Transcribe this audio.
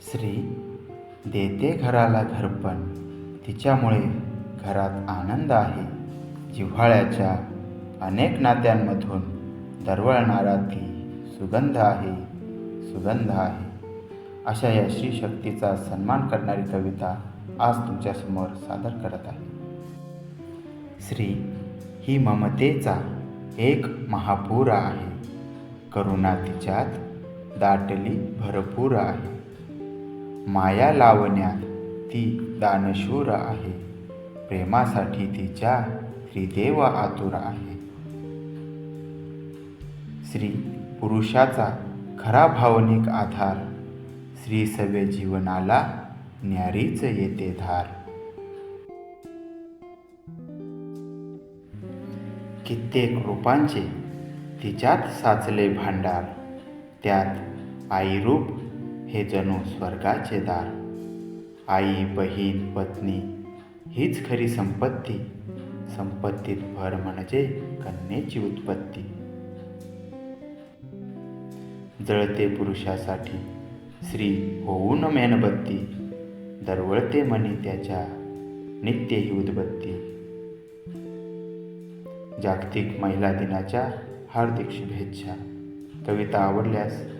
श्री देते घराला घरपण. तिच्यामुळे घरात आनंद आहे. जिव्हाळ्याच्या अनेक नात्यांमधून दरवळणारा ती सुगंध आहे. सुगंध आहे. अशा या श्री शक्तीचा सन्मान करणारी कविता आज तुमच्यासमोर सादर करत आहे. श्री ही ममतेचा एक महापूर आहे. करुणा तिच्यात दाटली भरपूर आहे. माया लावण्यात ती दानशूर आहे. प्रेमासाठी तिच्या त्रिदेव आतुर आहे. स्त्री पुरुषाचा खरा भावनिक आधार. स्त्री सवे जीवनाला न्यारीच येते धार. कित्येक रूपांचे तिच्यात साचले भांडार. त्यात आईरूप हे जणू स्वर्गाचे दार. आई बहीण पत्नी हीच खरी संपत्ती. संपत्तीत भर म्हणजे कन्येची उत्पत्ती. जळते पुरुषासाठी स्त्री होऊन मेणबत्ती. दरवळते मनी त्याच्या नित्य ही उदबत्ती. जागतिक महिला दिनाच्या हार्दिक शुभेच्छा. कविता आवडल्यास